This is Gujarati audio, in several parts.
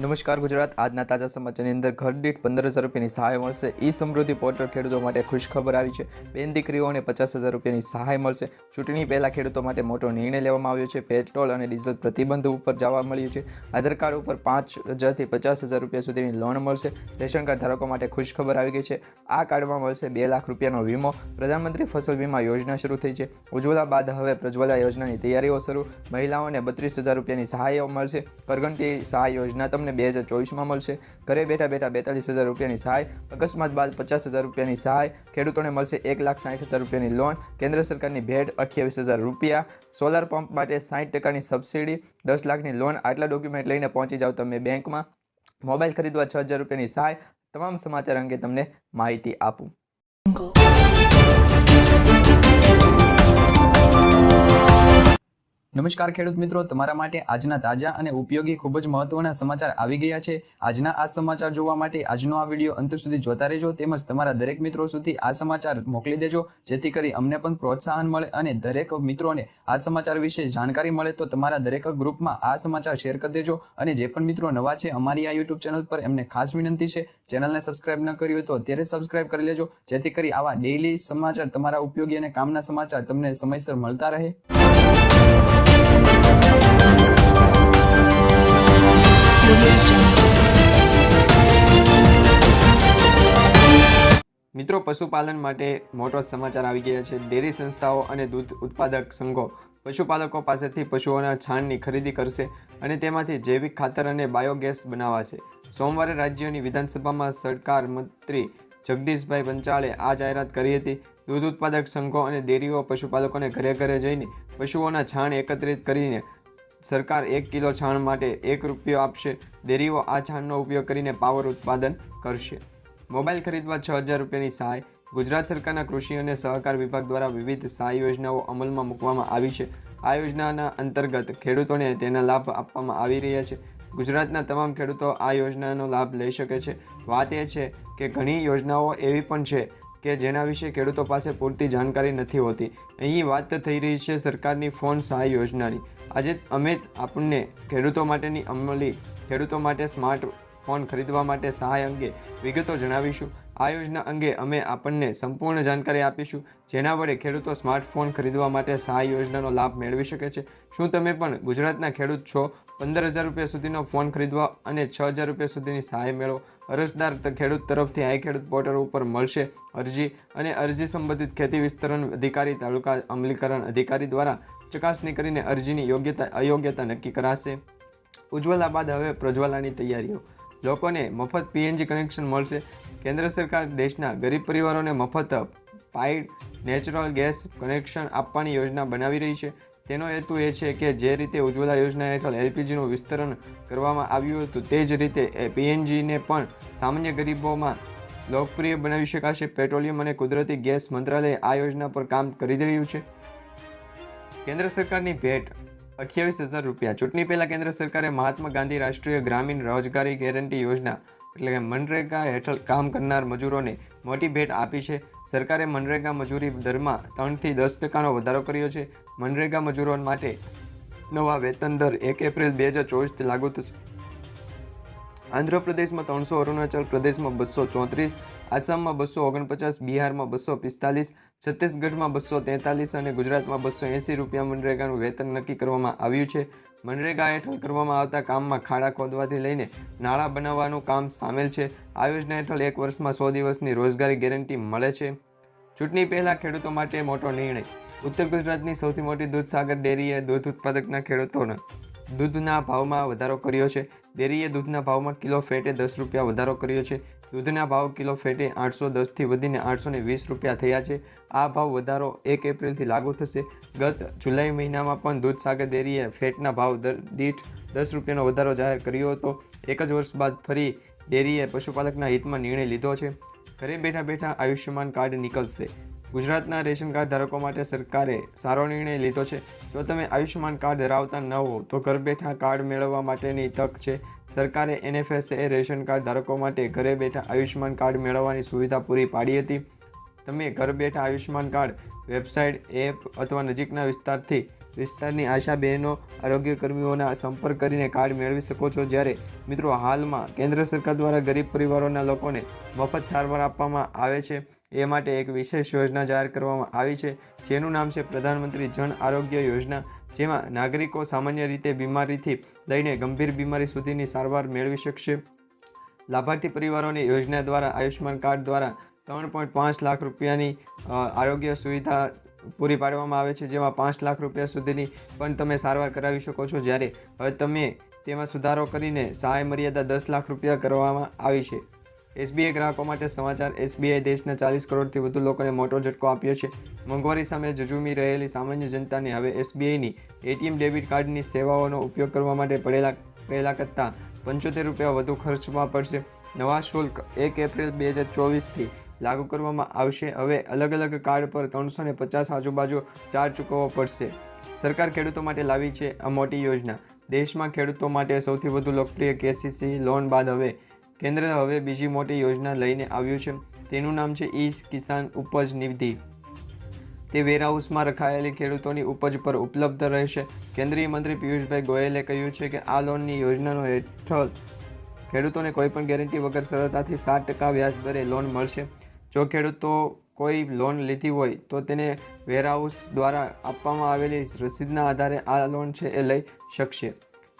નમસ્કાર ગુજરાત. આજના તાજા સમાચારની અંદર ઘર દીઠ પંદર હજાર રૂપિયાની સહાય મળશે. ઈ સમૃદ્ધિ પોર્ટલ ખેડૂતો માટે ખુશખબર આવી છે. બેન દીકરીઓને પચાસ હજાર રૂપિયાની સહાય મળશે. ચૂંટણી પહેલાં ખેડૂતો માટે મોટો નિર્ણય લેવામાં આવ્યો છે. પેટ્રોલ અને ડીઝલ પ્રતિબંધ ઉપર જવા મળ્યું છે. આધાર કાર્ડ ઉપર પાંચ હજારથી પચાસ હજાર રૂપિયા સુધીની લોન મળશે. રેશન કાર્ડ ધારકો માટે ખુશખબર આવી ગઈ છે. આ કાર્ડમાં મળશે બે લાખ રૂપિયાનો વીમો. પ્રધાનમંત્રી ફસલ વીમા યોજના શરૂ થઈ છે. ઉજ્જવલા બાદ હવે પ્રજ્વલા યોજનાની તૈયારીઓ શરૂ. મહિલાઓને બત્રીસ હજાર રૂપિયાની સહાયો મળશે. કરગંટી સહાય યોજના તમને બે હજાર ચોવીસમાં મળશે. ઘરે બેઠા બેઠા બેતાલીસ હજાર રૂપિયાની સહાય, અકસ્માત બાદ પચાસ હજાર રૂપિયાની સહાય, ખેડૂતોને મળશે એક લાખ સાઠ હજાર રૂપિયાની લોન, કેન્દ્ર સરકારની ભેટ અઠ્યાવીસ હજાર રૂપિયા. સોલાર પંપ માટે સાઠ ટકાની સબસિડી, દસ લાખની લોન, આટલા ડોક્યુમેન્ટ લઈને પહોંચી જાઓ તમે બેંકમાં. મોબાઈલ ખરીદવા છ હજાર રૂપિયાની સહાય, તમામ સમાચાર અંગે તમને માહિતી આપું. નમસ્કાર ખેડૂત મિત્રો, તમારા માટે આજના તાજા અને ઉપયોગી ખૂબ જ મહત્વના સમાચાર આવી ગયા છે. આજના આ સમાચાર જોવા માટે આજનો આ વીડિયો અંત સુધી જોતા રહેજો તેમજ તમારા દરેક મિત્રો સુધી આ સમાચાર મોકલી દેજો, જેથી કરી અમને પણ પ્રોત્સાહન મળે અને દરેક મિત્રોને આ સમાચાર વિશે જાણકારી મળે તો તમારા દરેક ગ્રુપમાં આ સમાચાર શેર કરી દેજો અને જે પણ મિત્રો નવા છે અમારી આ યુટ્યુબ ચેનલ પર એમને ખાસ વિનંતી છે, ચેનલને સબસ્ક્રાઇબ ન કરી હોય તો અત્યારે સબસ્ક્રાઇબ કરી લેજો, જેથી કરી આવા ડેઇલી સમાચાર, તમારા ઉપયોગી અને કામના સમાચાર તમને સમયસર મળતા રહે. મિત્રો, પશુપાલન માટે મોટો સમાચાર આવી ગયા છે. ડેરી સંસ્થાઓ અને દૂધ ઉત્પાદક સંઘો પશુપાલકો પાસેથી પશુઓના છાણની ખરીદી કરશે અને તેમાંથી જૈવિક ખાતર અને બાયોગેસ બનાવાશે. સોમવારે રાજ્યની વિધાનસભામાં સરકાર મંત્રી જગદીશભાઈ વંચાળે આ જાહેરાત કરી હતી. દૂધ ઉત્પાદક સંઘો અને ડેરીઓ પશુપાલકોને ઘરે ઘરે જઈને પશુઓના છાણ એકત્રિત કરીને સરકાર એક કિલો છાણ માટે એક રૂપિયો આપશે. ડેરીઓ આ છાણનો ઉપયોગ કરીને પાવર ઉત્પાદન કરશે. મોબાઈલ ખરીદવા છ હજાર રૂપિયાની સહાય. ગુજરાત સરકારના કૃષિ અને સહકાર વિભાગ દ્વારા વિવિધ સહાય યોજનાઓ અમલમાં મૂકવામાં આવી છે. આ યોજનાના અંતર્ગત ખેડૂતોને તેના લાભ આપવામાં આવી રહ્યા છે. ગુજરાતના તમામ ખેડૂતો આ યોજનાનો લાભ લઈ શકે છે. વાત એ છે કે ઘણી યોજનાઓ એવી પણ છે કે જેના વિશે ખેડૂતો પાસે પૂરતી જાણકારી નથી હોતી. અહીં વાત થઈ રહી છે સરકારની ફોન સહાય યોજનાની. આજે અમે આપણને ખેડૂતો માટેની અમલી ખેડૂતો માટે સ્માર્ટ ફોન ખરીદવા માટે સહાય અંગે વિગતો જણાવીશું. આ યોજના અંગે અમે આપણને સંપૂર્ણ જાણકારી આપીશું, જેના વડે ખેડૂતો સ્માર્ટફોન ખરીદવા માટે સહાય યોજનાનો લાભ મેળવી શકે છે. શું તમે પણ ગુજરાતના ખેડૂત છો? પંદર હજાર રૂપિયા સુધીનો ફોન ખરીદવા અને છ હજાર રૂપિયા સુધીની સહાય મેળવો. અરજદાર ખેડૂત તરફથી આઈ ખેડૂત પોર્ટલ ઉપર મળશે અરજી અને અરજી સંબંધિત ખેતી વિસ્તરણ અધિકારી, તાલુકા અમલીકરણ અધિકારી દ્વારા ચકાસણી કરીને અરજીની યોગ્યતા, અયોગ્યતા નક્કી કરાશે. ઉજ્જવલા બાદ હવે પ્રજ્વલાની તૈયારીઓ. લોકોને મફત પીએનજી કનેક્શન મળશે. કેન્દ્ર સરકાર દેશના ગરીબ પરિવારોને મફત પાઇડ નેચરલ ગેસ કનેક્શન આપવાની યોજના બનાવી રહી છે. તેનો હેતુ એ છે કે જે રીતે ઉજ્જવલા યોજના હેઠળ એલપીજીનું વિસ્તરણ કરવામાં આવ્યું હતું, તે જ રીતે પીએનજીને પણ સામાન્ય ગરીબોમાં લોકપ્રિય બનાવી શકાશે. પેટ્રોલિયમ અને કુદરતી ગેસ મંત્રાલય આ યોજના પર કામ કરી રહ્યું છે. કેન્દ્ર સરકારની ભેટ અઠ્યાવીસ હજાર રૂપિયા. ચૂંટણી પહેલાં કેન્દ્ર સરકારે મહાત્મા ગાંધી રાષ્ટ્રીય ગ્રામીણ રોજગારી ગેરંટી યોજના એટલે કે મનરેગા હેઠળ કામ કરનાર મજૂરોને મોટી ભેટ આપી છે. સરકારે મનરેગા મજૂરી દરમાં ત્રણથી દસ ટકાનો વધારો કર્યો છે. મનરેગા મજૂરો માટે નવા વેતન દર એક એપ્રિલ બે હજાર ચોવીસથી લાગુ થશે. આંધ્રપ્રદેશમાં ત્રણસો અરુણાચલ પ્રદેશમાં બસો ચોત્રીસ, આસામમાં બસો ઓગણપચાસ, બિહારમાં બસો પિસ્તાલીસ, છત્તીસગઢમાં બસો તેતાલીસ અને ગુજરાતમાં બસો એંસી રૂપિયા મનરેગાનું વેતન નક્કી કરવામાં આવ્યું છે. મનરેગા હેઠળ કરવામાં આવતા કામમાં ખાડા ખોદવાથી લઈને નાળા બનાવવાનું કામ સામેલ છે. આ યોજના હેઠળ એક વર્ષમાં સો દિવસની રોજગારી ગેરંટી મળે છે. ચૂંટણી પહેલાં ખેડૂતો માટે મોટો નિર્ણય. ઉત્તર ગુજરાતની સૌથી મોટી દૂધસાગર ડેરીએ દૂધ ઉત્પાદકના ખેડૂતોના દૂધના ભાવમાં વધારો કર્યો છે. ડેરીએ દૂધના ભાવમાં કિલો ફેટે દસ રૂપિયા વધારો કર્યો છે. દૂધના ભાવ કિલો ફેટે આઠસો દસથી વધીને આઠસો વીસ રૂપિયા થયા છે. આ ભાવ વધારો એક એપ્રિલથી લાગુ થશે. ગત જુલાઈ મહિનામાં પણ દૂધસાગર ડેરીએ ફેટના ભાવ દર દીઠ દસ રૂપિયાનો વધારો જાહેર કર્યો હતો. એક જ વર્ષ બાદ ફરી ડેરીએ પશુપાલકના હિતમાં નિર્ણય લીધો છે. ઘરે બેઠા બેઠા આયુષ્યમાન કાર્ડ નીકળશે. ગુજરાતના રેશન કાર્ડ ધારકો માટે સરકારે સારો નિર્ણય લીધો છે. જો તમે આયુષ્યમાન કાર્ડ ધરાવતા ન હો, તો ઘર બેઠા કાર્ડ મેળવવા માટેની તક છે. સરકારે એનએફએસએ રેશન કાર્ડ ધારકો માટે ઘરે બેઠા આયુષ્યમાન કાર્ડ મેળવવાની સુવિધા પૂરી પાડી હતી. તમે ઘર બેઠા આયુષ્યમાન કાર્ડ, વેબસાઇટ, એપ અથવા નજીકના વિસ્તારથી વિસ્તારની આશા બહેનો આરોગ્ય કર્મીઓના સંપર્ક કરીને કાર્ડ મેળવી શકો છો. જ્યારે મિત્રો હાલમાં કેન્દ્ર સરકાર દ્વારા ગરીબ પરિવારોના લોકોને મફત સારવાર આપવામાં આવે છે. એ માટે એક વિશેષ યોજના જાહેર કરવામાં આવી છે, જેનું નામ છે પ્રધાનમંત્રી જન આરોગ્ય યોજના, જેમાં નાગરિકો સામાન્ય રીતે બીમારીથી લઈને ગંભીર બીમારી સુધીની સારવાર મેળવી શકશે. લાભાર્થી પરિવારોને યોજના દ્વારા આયુષ્યમાન કાર્ડ દ્વારા ત્રણ પોઈન્ટ પાંચ લાખ રૂપિયાની આરોગ્ય સુવિધા પૂરી પાડવામાં આવે છે, જેમાં પાંચ લાખ રૂપિયા સુધીની પણ તમે સારવાર કરાવી શકો છો. જ્યારે હવે તમે તેમાં સુધારો કરીને સહાય મર્યાદા દસ લાખ રૂપિયા કરવામાં આવી છે. એસબીઆઈ ગ્રાહકો માટે સમાચાર. એસબીઆઈ દેશના ચાલીસ કરોડથી વધુ લોકોને મોટો ઝટકો આપ્યો છે. મોંઘવારી સામે ઝઝૂમી રહેલી સામાન્ય જનતાને હવે એસબીઆઈની એટીએમ ડેબિટ કાર્ડની સેવાઓનો ઉપયોગ કરવા માટે પડેલા પહેલાં કરતાં પંચોતેર રૂપિયા વધુ ખર્ચવા પડશે. નવા શુલ્ક એક એપ્રિલ બે હજાર ચોવીસથી લાગુ કરવામાં આવશે. હવે અલગ અલગ કાર્ડ પર ત્રણસો ને પચાસ આજુબાજુ ચાર્જ ચૂકવવો પડશે. સરકાર ખેડૂતો માટે લાવી છે આ મોટી યોજના. દેશમાં ખેડૂતો માટે સૌથી વધુ લોકપ્રિય કેસીસી લોન બાદ હવે કેન્દ્ર હવે બીજી મોટી યોજના લઈને આવ્યું છે. તેનું નામ છે ઈ કિસાન ઉપજ નિધિ. તે વેરહાઉસમાં રખાયેલી ખેડૂતોની ઉપજ પર ઉપલબ્ધ રહેશે. કેન્દ્રીય મંત્રી પિયુષભાઈ ગોયલે કહ્યું છે કે આ લોનની યોજનાનો હેઠળ ખેડૂતોને કોઈપણ ગેરંટી વગર સરળતાથી સાત ટકા વ્યાજ દરે લોન મળશે. જો ખેડૂતો કોઈ લોન લીધી હોય, તો તેને વેરહાઉસ દ્વારા આપવામાં આવેલી રસીદના આધારે આ લોન છે એ લઈ શકશે.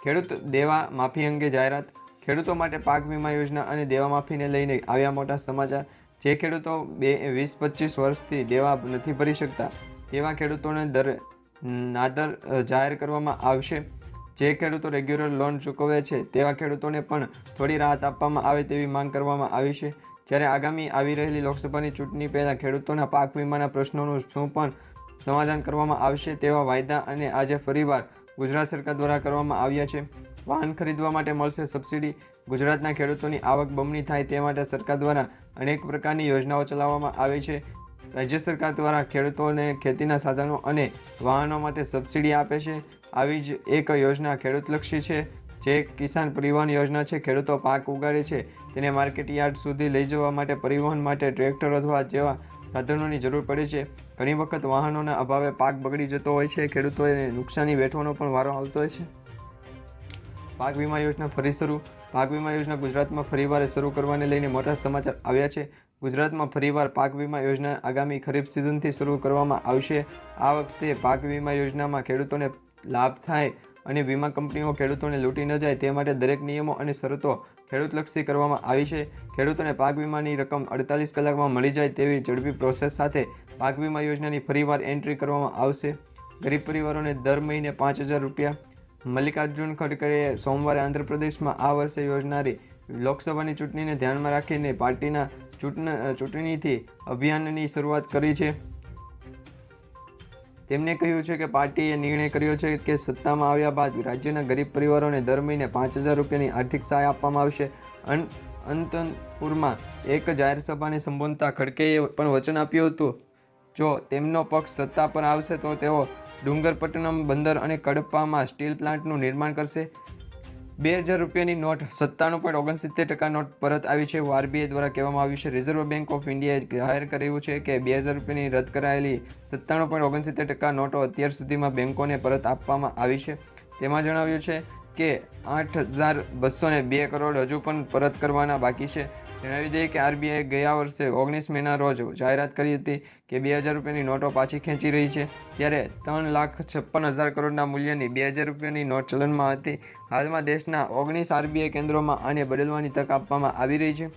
ખેડૂત દેવા માફી અંગે જાહેરાત ખેડૂતો માટે પાક વીમા યોજના અને દેવા માફીને લઈને આવ્યા મોટા સમાચાર. જે ખેડૂતો બે વીસ પચીસ વર્ષથી દેવા નથી ભરી શકતા, તેવા ખેડૂતોને દર નાદર જાહેર કરવામાં આવશે. જે ખેડૂતો રેગ્યુલર લોન ચૂકવે છે, તેવા ખેડૂતોને પણ થોડી રાહત આપવામાં આવે તેવી માંગ કરવામાં આવી છે. જ્યારે આગામી આવી રહેલી લોકસભાની ચૂંટણી પહેલાં ખેડૂતોના પાક વીમાના પ્રશ્નોનું શું પણ સમાધાન કરવામાં આવશે તેવા વાયદા અને આજે ફરીવાર ગુજરાત સરકાર દ્વારા કરવામાં આવ્યા છે. વાહન ખરીદવા માટે મળશે સબસિડી. ગુજરાતના ખેડૂતોની આવક બમણી થાય તે માટે સરકાર દ્વારા અનેક પ્રકારની યોજનાઓ ચલાવવામાં આવે છે. રાજ્ય સરકાર દ્વારા ખેડૂતોને ખેતીના સાધનો અને વાહનો માટે સબસિડી આપે છે. આવી જ એક યોજના ખેડૂતલક્ષી છે. જે કિસાન પરિવહન યોજના છે. ખેડૂતો પાક ઉગાડે છે. તેને માર્કેટ યાર્ડ સુધી લઈ જવા માટે, પરિવહન માટે ટ્રેક્ટર અથવા જેવા સાધનોની જરૂર પડે છે. ઘણી વખત વાહનોના અભાવે પાક બગડી જતો હોય છે. ખેડૂતોને નુકસાની વેઠવાનો પણ વારો આવતો હોય છે. પાક વીમા યોજના ફરી શરૂ. પાક વીમા યોજના ગુજરાતમાં ફરીવાર શરૂ કરવાને લઈને મોટા સમાચાર આવ્યા છે. ગુજરાતમાં ફરીવાર પાક વીમા યોજના આગામી ખરીફ સિઝનથી શરૂ કરવામાં આવશે. આ વખતે પાક વીમા યોજનામાં ખેડૂતોને લાભ થાય અને વીમા કંપનીઓ ખેડૂતોને લૂંટી ન જાય તે માટે દરેક નિયમો અને શરતો ખેડૂતલક્ષી કરવામાં આવી છે. ખેડૂતોને પાક વીમાની રકમ અડતાલીસ કલાકમાં મળી જાય તેવી ઝડપી પ્રોસેસ સાથે પાક વીમા યોજનાની ફરીવાર એન્ટ્રી કરવામાં આવશે. ગરીબ પરિવારોને દર મહિને પાંચ હજાર રૂપિયા મલ્લિકાર્જુન ખડકરે સોમવારે આંધ્રપ્રદેશમાં આ વર્ષે યોજનારી લોકસભાની ચૂંટણીને ધ્યાનમાં રાખીને પાર્ટીના ચૂંટણ, ચૂંટણીથી અભિયાનની શરૂઆત કરી છે. તેમણે કહ્યું છે કે પાર્ટીએ નિર્ણય કર્યો છે કે સત્તામાં આવ્યા બાદ રાજ્યના ગરીબ પરિવારોને દર મહિને પાંચ હજાર રૂપિયાની આર્થિક સહાય આપવામાં આવશે. અંતનપુરમાં એક જાહેર સભાને સંબોધતા ખડકેએ પણ વચન આપ્યું હતું. જો તેમનો પક્ષ સત્તા પર આવશે તો તેઓ ડુંગરપટ્ટનમ બંદર અને કડપ્પામાં સ્ટીલ પ્લાન્ટનું નિર્માણ કરશે. બે હજાર રૂપિયાની નોટ સત્તાણું પોઈન્ટ ઓગણસિત્તેર ટકા નોટ પરત આવી છે. આરબીઆઈ દ્વારા કહેવામાં આવ્યું છે રિઝર્વ બેંક ઓફ ઇન્ડિયાએ જાહેર કર્યું છે કે બે હજાર રૂપિયાની રદ કરાયેલી સત્તાણું પોઈન્ટ ઓગણસિત્તેર ટકા નોટો અત્યાર સુધીમાં બેંકોને પરત આપવામાં આવી છે. તેમાં જણાવ્યું છે કે આઠ હજાર બસો ને બે કરોડ હજુ પણ પરત કરવાના બાકી છે. જણાવી દઈએ કે આરબીઆઈ ગયા વર્ષે ઓગણીસ મેના રોજ જાહેરાત કરી હતી કે બે હજાર રૂપિયાની નોટો પાછી ખેંચી રહી છે. ત્યારે ત્રણ લાખ છપ્પન હજાર કરોડના મૂલ્યની બે હજાર રૂપિયાની નોટ ચલણમાં હતી. હાલમાં દેશના ઓગણીસ આરબીઆઈ કેન્દ્રોમાં આને બદલવાની તક આપવામાં આવી રહી છે.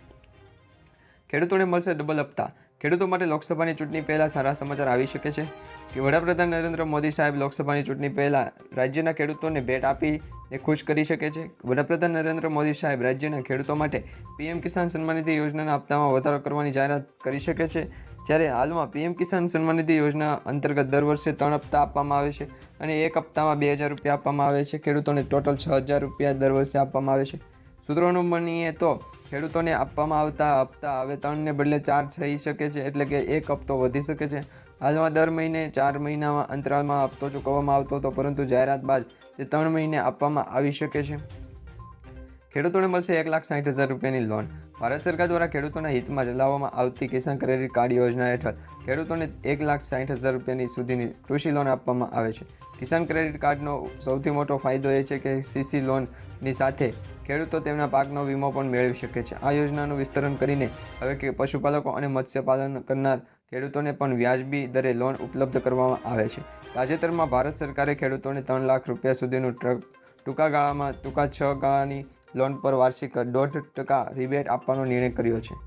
ખેડૂતોને મળશે ડબલ હપ્તા. ખેડૂતો માટે લોકસભાની ચૂંટણી પહેલાં સારા સમાચાર આવી શકે છે કે વડાપ્રધાન નરેન્દ્ર મોદી સાહેબ લોકસભાની ચૂંટણી પહેલાં રાજ્યના ખેડૂતોને ભેટ આપી એ ખુશ કરી શકે છે. વડાપ્રધાન નરેન્દ્ર મોદી સાહેબ રાજ્યના ખેડૂતો માટે પીએમ કિસાન સન્માનિધિ યોજનાના હપ્તામાં વધારો કરવાની જાહેરાત કરી શકે છે. જ્યારે હાલમાં પીએમ કિસાન સન્માનિધિ યોજના અંતર્ગત દર વર્ષે ત્રણ હપ્તા આપવામાં આવે છે અને એક હપ્તામાં બે હજાર રૂપિયા આપવામાં આવે છે. ખેડૂતોને ટોટલ છ હજાર રૂપિયા દર વર્ષે આપવામાં આવે છે. સૂત્રોનું માનીએ તો ખેડૂતોને આપવામાં આવતા હપ્તા હવે ત્રણને બદલે ચાર થઈ શકે છે એટલે કે એક હપ્તો વધી શકે છે. હાલમાં દર મહિને ચાર મહિનામાં અંતરાલમાં હપ્તો ચૂકવવામાં આવતો હતો, પરંતુ જાહેરાત બાદ તે ત્રણ મહિને આપવામાં આવી શકે છે. ખેડૂતોને મળશે એક લાખ સાઠ હજાર રૂપિયાની લોન. ભારત સરકાર દ્વારા ખેડૂતોના હિતમાં ચલાવવામાં આવતી કિસાન ક્રેડિટ કાર્ડ યોજના હેઠળ ખેડૂતોને એક લાખ સાઠ હજાર રૂપિયાની સુધીની કૃષિ લોન આપવામાં આવે છે. કિસાન ક્રેડિટ કાર્ડનો સૌથી મોટો ફાયદો એ છે કે સીસી લોનની સાથે ખેડૂતો તેમના પાકનો વીમો પણ મેળવી શકે છે. આ યોજનાનું વિસ્તરણ કરીને હવે કે પશુપાલકો અને મત્સ્યપાલન કરનાર ખેડૂતોને પણ વ્યાજબી દરે લોન ઉપલબ્ધ કરવામાં આવે છે. તાજેતરમાં ભારત સરકારે ખેડૂતોને ત્રણ લાખ રૂપિયા સુધીનું ટ્રક ટૂંકા ગાળામાં ટૂંકા છ ગાળાની લોન પર વાર્ષિક દોઢ ટકા રિબેટ આપવાનો નિર્ણય કર્યો છે.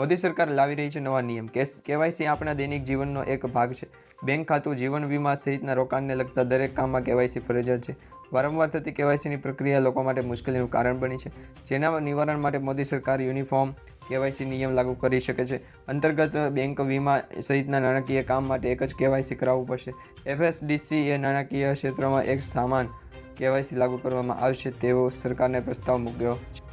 મોદી સરકાર લાવી રહી છે નવા નિયમ. કેવાયસી આપણા દૈનિક જીવનનો એક ભાગ છે. બેંક ખાતું જીવન વીમા સહિતના રોકાણને લગતા દરેક કામમાં કેવાયસી ફરજિયાત છે. વારંવાર થતી કેવાયસીની પ્રક્રિયા લોકો માટે મુશ્કેલીનું કારણ બની છે. જેના નિવારણ માટે મોદી સરકાર યુનિફોર્મ કેવાયસી નિયમ લાગુ કરી શકે છે. અંતર્ગત બેંક વીમા સહિતના નાણાકીય કામ માટે એક જ કેવાયસી કરાવવું પડશે. એફએસડીસી એ નાણાકીય ક્ષેત્રમાં એક સામાન કેવાયસી લાગુ કરવામાં આવશે તેવો સરકારને પ્રસ્તાવ મૂક્યો છે.